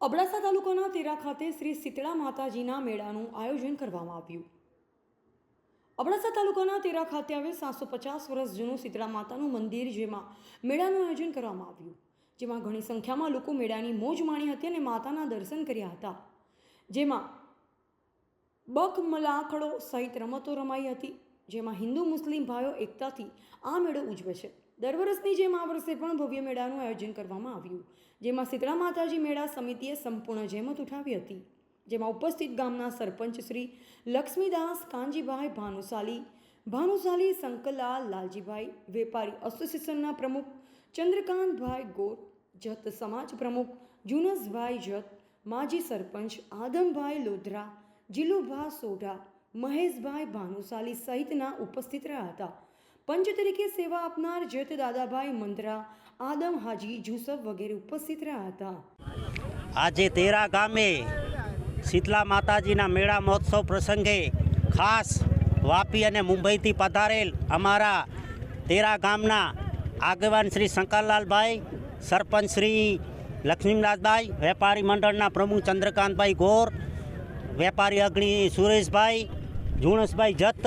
અબડાસા તાલુકાના તેરા ખાતે શ્રી શીતળા માતાજીના મેળાનું આયોજન કરવામાં આવ્યું. અબડાસા તાલુકાના તેરા ખાતે આવેલ સાતસો પચાસ વર્ષ જૂનું શીતળા માતાનું મંદિર જેમાં મેળાનું આયોજન કરવામાં આવ્યું. જેમાં ઘણી સંખ્યામાં લોકો મેળાની મોજ માણી હતી અને માતાના દર્શન કર્યા હતા. જેમાં બક મલાખડો સહિત રમતો રમાઈ હતી. જેમાં હિન્દુ મુસ્લિમ ભાઈઓ એકતાથી આ મેળો ઉજવે છે. દર વર્ષની જેમ આ વર્ષે પણ ભવ્ય મેળાનું આયોજન કરવામાં આવ્યું. જેમાં શીતળા માતાજી મેળા સમિતિએ સંપૂર્ણ જહેમત ઉઠાવી હતી. જેમાં ઉપસ્થિત ગામના સરપંચ શ્રી લક્ષ્મીદાસ, કાનજીભાઈ ભાનુશાલી ભાનુશાલી શંકરલાલ, લાલજીભાઈ વેપારી એસોસિએશનના પ્રમુખ ચંદ્રકાંતભાઈ ગોર, જત સમાજ પ્રમુખ જુનસભાઈ જત, માજી સરપંચ આદમભાઈ લોધરા, જીલુભા સોઢા મહેશભાઈ ભાનુશાલી સહિતના ઉપસ્થિત રહ્યા હતા. પંચ તરીકે સેવા આપનાર જેત દાદાભાઈ મંત્રા આદમ હાજી જુસફ વગેરે ઉપસ્થિત રહ્યા હતા. આજે તેરા ગામે શીતલા માતાજીના મેળા મહોત્સવ પ્રસંગે ખાસ વાપી અને મુંબઈથી પધારેલ અમારા તેરા ગામના આગેવાન શ્રી શંકરલાલભાઈ, સરપંચ શ્રી લક્ષ્મીનાથભાઈ, વેપારી મંડળના પ્રમુખ ચંદ્રકાંતભાઈ ગોર, વેપારી અગ્નિ સુરેશભાઈ જુણસભાઈ જત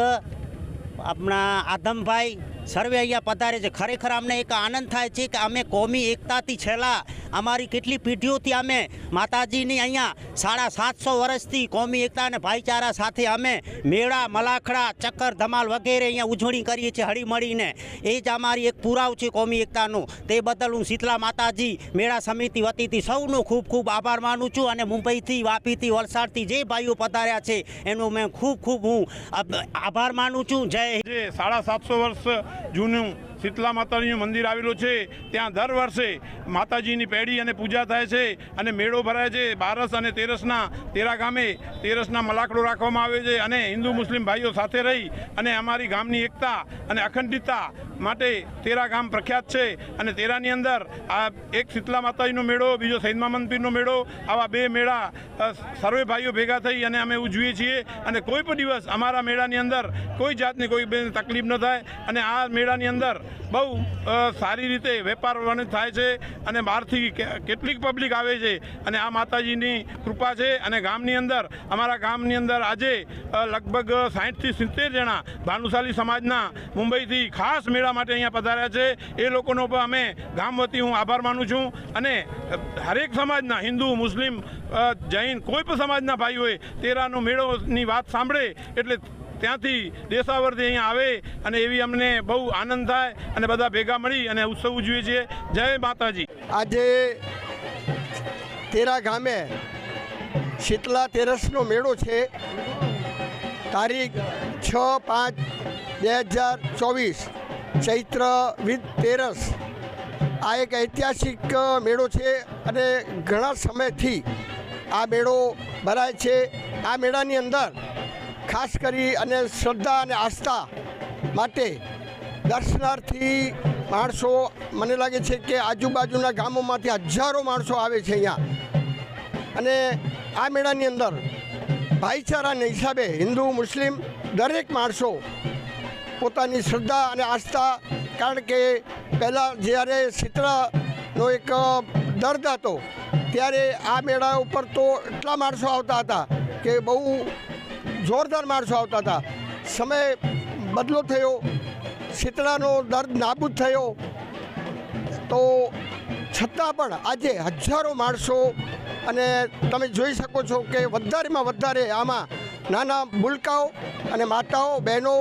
આપણા આદમભાઈ સર્વે અહીંયા પધારે છે. ખરેખર અમને એક આનંદ થાય છે કે અમે કોમી એકતાથી છેલ્લા અમારી કેટલી પેઢીઓથી અમે માતાજીની અહીંયા સાડા સાતસો વર્ષથી કોમી એકતા અને ભાઈચારા સાથે અમે મેળા, મલાખડા, ચક્કર, ધમાલ વગેરે અહીંયા ઉજવણી કરીએ છીએ હળીમળીને. એ જ અમારી એક પુરાવ છે કોમી એકતાનું. તે બદલ હું શીતલા માતાજી મેળા સમિતિ વતીથી સૌનો ખૂબ ખૂબ આભાર માનું છું અને મુંબઈથી, વાપીથી, વલસાડથી જે ભાઈઓ પધાર્યા છે એનો મેં ખૂબ ખૂબ હું આભાર માનું છું. જય સાડા સાતસો વર્ષ જૂનું શીતલા માતાજીનું મંદિર આવેલું છે. ત્યાં દર વર્ષે માતાજીની પેઢી અને પૂજા થાય છે અને મેળો ભરાય છે. બારસ અને તેરસના, તેરા ગામે તેરસના મલાકડો રાખવામાં આવે છે અને હિન્દુ મુસ્લિમ ભાઈઓ સાથે રહી અને અમારી ગામની એકતા અને અખંડિતતા માટે તેરા ગામ પ્રખ્યાત છે અને તેરાની અંદર આ એક શીતલા માતાજીનો મેળો, બીજો સૈદ મંદિરનો મેળો, આવા બે મેળા સર્વે ભાઈઓ ભેગા થઈ અને અમે ઉજવીએ છીએ અને કોઈ પણ દિવસ અમારા મેળાની અંદર કોઈ જાતની કોઈ તકલીફ ન થાય અને આ મેળાની અંદર બહુ સારી રીતે વેપાર થાય છે અને બહારથી કેટલીક પબ્લિક આવે છે અને આ માતાજીની કૃપા છે અને ગામની અંદર, અમારા ગામની અંદર આજે લગભગ સાહીઠથી સિત્તેર જણા ભાનુશાલી સમાજના મુંબઈથી ખાસ મેળા માટે અહીંયા પધાર્યા છે. એ લોકોનો પણ અમે ગામ વતી હું આભાર માનું છું અને હરેક સમાજના, હિન્દુ, મુસ્લિમ જૈન કોઈ પણ સમાજના ભાઈ હોય તેરાનો મેળોની વાત સાંભળે એટલે ત્યાંથી દેશાવરથી અહીંયા આવે અને એવી અમને બહુ આનંદ થાય અને બધા ભેગા મળી અને ઉત્સવ ઉજવીએ છીએ. જય માતાજી. આજે તેરા ગામે શીતલા તેરસનો મેળો છે. તારીખ છ પાંચ બે હજાર ચોવીસ. ચૈત્ર વિદ તેરસ. આ એક ઐતિહાસિક મેળો છે અને ઘણા સમયથી આ મેળો ભરાય છે. આ મેળાની અંદર ખાસ કરી અને શ્રદ્ધા અને આસ્થા માટે દર્શનાર્થી માણસો, મને લાગે છે કે આજુબાજુના ગામોમાંથી હજારો માણસો આવે છે અહીંયા. અને આ મેળાની અંદર ભાઈચારાના હિસાબે હિન્દુ, મુસ્લિમ દરેક માણસો પોતાની શ્રદ્ધા અને આસ્થા, કારણ કે પહેલાં જ્યારે શીતળાનો એક દર્દ હતો, ત્યારે આ મેળા ઉપર તો એટલા માણસો આવતા હતા કે બહુ જોરદાર માણસો આવતા હતા. સમય બદલો થયો. શીતળાનો દર્દ નાબૂદ થયો. તો છતાં પણ આજે હજારો માણસો અને તમે જોઈ શકો છો કે વધારેમાં વધારે આમાં નાના મુલકાઓ અને માતાઓ, બહેનો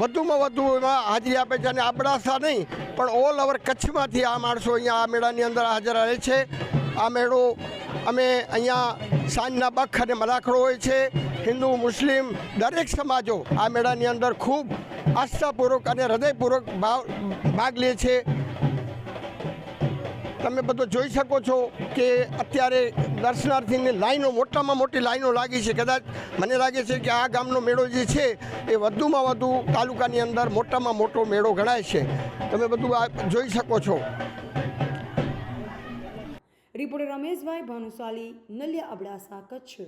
વધુમાં વધુ એમાં હાજરી આપે છે અને અબડાસા નહીં, પણ ઓલ ઓવર કચ્છમાંથી આ માણસો અહીંયા આ મેળાની અંદર હાજર રહે છે. આ મેળો અમે અહીંયા સાંજના બખ અને મલાખડો હોય છે. હિન્દુ, મુસ્લિમ, દરેક સમાજો આ મેળાની અંદર ખૂબ આસ્થાપૂર્વક અને હૃદયપૂર્વક ભાગ લે છે. તમે બધો જોઈ શકો છો કે અત્યારે દર્શનાર્થીની લાઈનો મોટામાં મોટી લાઈનો લાગી છે. કદાચ મને લાગે છે કે આ ગામનો મેળો જે છે એ વધુમાં વધુ તાલુકાની અંદર મોટામાં મોટો મેળો ગણાય છે. તમે બધું આ જોઈ શકો છો. રિપોર્ટર રમેશભાઈ ભાનુશાલી, નલિયા અબડાસા, કચ્છ.